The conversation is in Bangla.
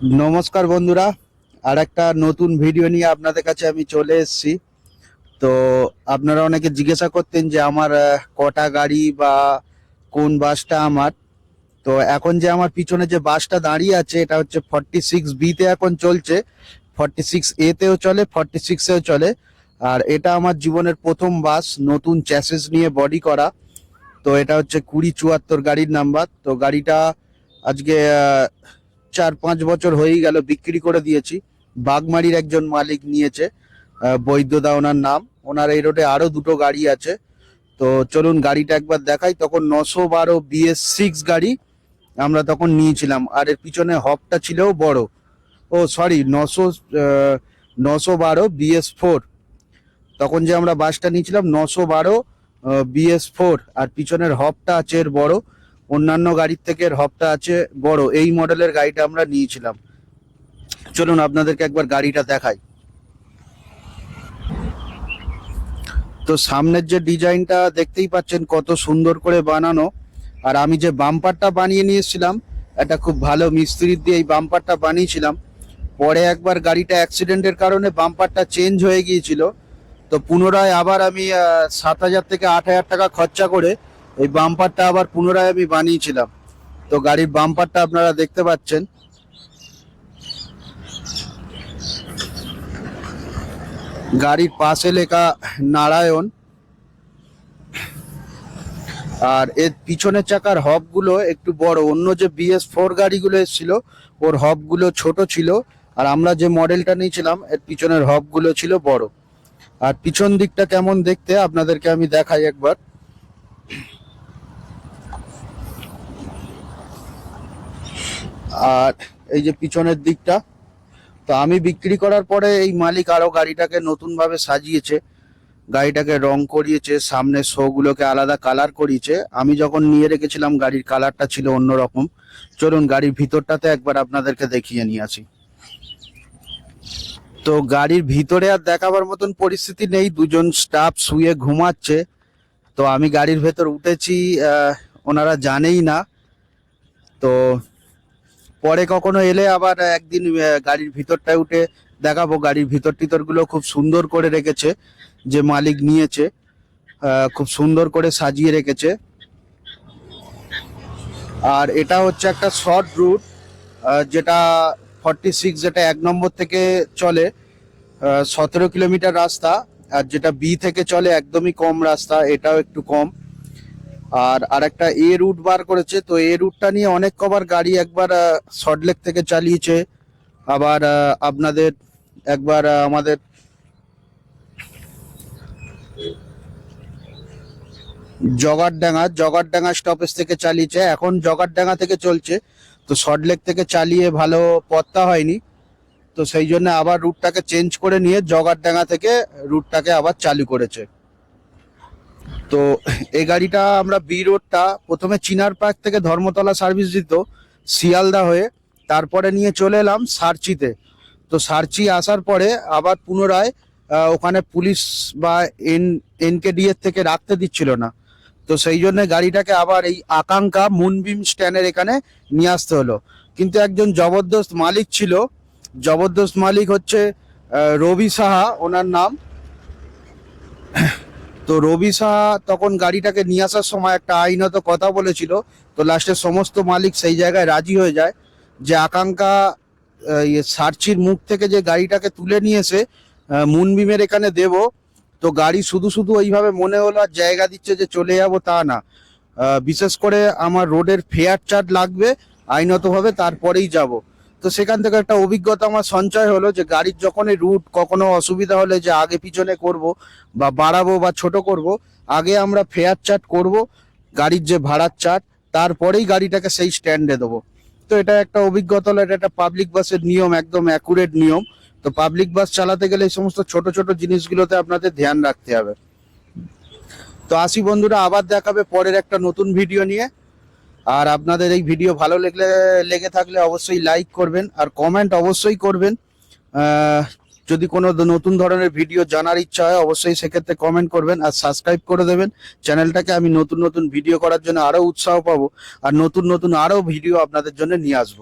নমস্কার বন্ধুরা আর একটা নতুন ভিডিও নিয়ে আপনাদের কাছে আমি চলে এসেছি। তো আপনারা অনেকে জিজ্ঞাসা করতেন যে আমার কটা গাড়ি বা কোন বাসটা আমার? তো এখন যে আমার পিছনে যে বাসটা দাঁড়িয়ে আছে, এটা হচ্ছে ফর্টি সিক্স বিতে এখন চলছে। ফর্টি সিক্স এতেও চলে ফর্টি সিক্সেও চলে। আর এটা আমার জীবনের প্রথম বাস, নতুন চ্যাসেস নিয়ে বডি করা। তো এটা হচ্ছে কুড়ি চুয়াত্তর গাড়ির নাম্বার তো গাড়িটা আজকে চার পাঁচ বছর হয়েই গেল, বিক্রি করে দিয়েছি। বাগমারির একজন মালিক নিয়েছে বৈদ্যদা ওনার নাম। ওনার এই রোডে আরও দুটো গাড়ি আছে। তো চলুন গাড়িটা একবার দেখাই। তখন নশো বারো বিএস সিক্স গাড়ি আমরা তখন নিয়েছিলাম। আর এর পিছনে হবটা ছিল বড়। ও সরি নশো নশো বারো বিএস ফোর। তখন যে আমরা বাসটা নিয়েছিলাম, নশো বারো বিএস ফোর। আর পিছনের হবটা আছে এর বড়। অন্যান্য গাড়ির থেকে হবটা আছে বড়। এই মডেলের গাড়িটা আমরা নিয়েছিলাম। চলুন আপনাদেরকে একবার গাড়িটা দেখাই। তো সামনের যে ডিজাইনটা দেখতেই পাচ্ছেন কত সুন্দর করে বানানো। আর আমি যে বাম্পারটা বানিয়ে নিয়েছিলাম এটা খুব ভালো মিস্ত্রি দিয়ে এই বাম্পারটা বানিয়েছিলাম। পরে একবার গাড়িটা অ্যাক্সিডেন্টের কারণে বাম্পারটা চেঞ্জ হয়ে গিয়েছিল। তো পুনরায় আবার আমি সাত হাজার থেকে আট হাজার টাকা খরচা করে এই বাম্পারটা আবার পুনরায় আমি বানিয়েছিলাম। তো গাড়ির বাম্পারটা আপনারা দেখতে পাচ্ছেন। গাড়ির পাশে লেখা নারায়ণ। আর এর পিছনের চাকার হবগুলো একটু বড়। অন্য যে বিএস ফোর গাড়িগুলো এসেছিল, ওর হবগুলো ছোট ছিল। আর আমরা যে মডেলটা নিয়েছিলাম, এর পিছনের হবগুলো ছিল বড়। আর পিছন দিকটা কেমন দেখতে, আপনাদেরকে আমি দেখাই একবার। আর এই যে পিছনের দিকটা, তো আমি বিক্রি করার পরে এই মালিক আরও গাড়িটাকে নতুন ভাবে সাজিয়েছে, গাড়িটাকে রং করিয়েছে সামনে শো গুলোকে আলাদা কালার করিয়েছে। আমি যখন নিয়ে রেখেছিলাম, গাড়ির কালারটা ছিল অন্যরকম। চলুন, গাড়ির ভিতরটাতে একবার আপনাদেরকে দেখিয়ে নিয়ে আসি। তো গাড়ির ভিতরে আর দেখাবার মতন পরিস্থিতি নেই, দুজন স্টাফ শুয়ে ঘুমাচ্ছে। তো আমি গাড়ির ভেতর উঠেছি ওনারা জানেই না। তো পরে কখনো এলে আবার একদিন গাড়ির ভিতরটায় উঠে দেখাবো। গাড়ির ভিতর টিতরগুলো খুব সুন্দর করে রেখেছে, যে মালিক নিয়েছে খুব সুন্দর করে সাজিয়ে রেখেছে। আর এটা হচ্ছে একটা শর্ট রুট যেটা ফর্টি সিক্স, যেটা এক নম্বর থেকে চলে সতেরো কিলোমিটার রাস্তা, আর যেটা বি থেকে চলে, একদমই কম রাস্তা, এটাও একটু কম। আর আরেকটা এ রুট বার করেছে, তো এ রুটটা নিয়ে অনেক কবার গাড়ি একবার সল্টলেক থেকে চালিয়েছে। আবার আপনাদের একবার আমাদের জগারডাঙ্গা জগারডাঙ্গা স্টপেজ থেকে চালিয়েছে। এখন জগারডাঙ্গা থেকে চলছে। তো সল্টলেক থেকে চালিয়ে ভালো পত্তা হয়নি। তো সেই জন্য আবার রুটটাকে চেঞ্জ করে নিয়ে জগারডাঙ্গা থেকে রুটটাকে আবার চালু করেছে। তো এই গাড়িটা আমরা বি রোডটা প্রথমে চিনার পার্ক থেকে ধর্মতলা সার্ভিস দিত, শিয়ালদা হয়ে। তারপরে নিয়ে চলে এলাম সার্চিতে। তো সার্চি আসার পরে আবার পুনরায় ওখানে পুলিশ বা এন এনকেডি এর থেকে রাখতে দিচ্ছিল না। তো সেই জন্য গাড়িটাকে আবার এই আকাঙ্ক্ষা মুনবিম স্ট্যান্ডের এখানে নিয়ে আসতে হলো। কিন্তু একজন জবরদস্ত মালিক ছিল। জবরদস্ত মালিক হচ্ছে রবি সাহা, ওনার নাম। তো রবি সাহা তখন গাড়িটাকে নিয়ে আসার সময় একটা আইনত কথা বলেছিল, তো লাস্টে সমস্ত মালিক সেই জায়গায় রাজি হয়ে যায় যে আকাঙ্ক্ষা ইয়ে সার্চির মুখ থেকে যে গাড়িটাকে তুলে নিয়ে এসে মুনবিমের এখানে দেব। তো গাড়ি শুধু শুধু ওইভাবে মনে হলো আর জায়গা দিচ্ছে যে চলে যাব তা না। বিশেষ করে আমার রোডের ফেয়ার চার্জ লাগবে, আইনতভাবে তারপরেই যাব। তো সেখান থেকে একটা অভিজ্ঞতা আমার সঞ্চয় হলো যে গাড়ির যখন রুট কখনো অসুবিধা হলে যে আগে পিছনে করব বা বাড়াবো বা ছোট করব, আগে আমরা ফেয়ার চার্ট করব, গাড়ির যে ভাড়ার চার্ট তারপরেই গাড়িটাকে সেই স্ট্যান্ডে দেবো। তো এটা একটা অভিজ্ঞতা হলো, এটা একটা পাবলিক বাসের নিয়ম, একদম অ্যাকুরেট নিয়ম। তো পাবলিক বাস চালাতে গেলে এই সমস্ত ছোট ছোট জিনিসগুলোতে আপনাদের ধ্যান রাখতে হবে। তো আসি বন্ধুরা, আবার দেখাবে পরের একটা নতুন ভিডিও নিয়ে। আর আপনাদের এই ভিডিও ভালো লেগলে, লেগে থাকলে অবশ্যই লাইক করবেন আর কমেন্ট অবশ্যই করবেন। যদি কোনো নতুন ধরনের ভিডিও জানার ইচ্ছা হয়, অবশ্যই সেক্ষেত্রে কমেন্ট করবেন আর সাবস্ক্রাইব করে দেবেন। চ্যানেলটাকে আমি নতুন নতুন ভিডিও করার জন্য আরও উৎসাহ পাবো আর নতুন নতুন আরও ভিডিও আপনাদের জন্য নিয়ে আসব।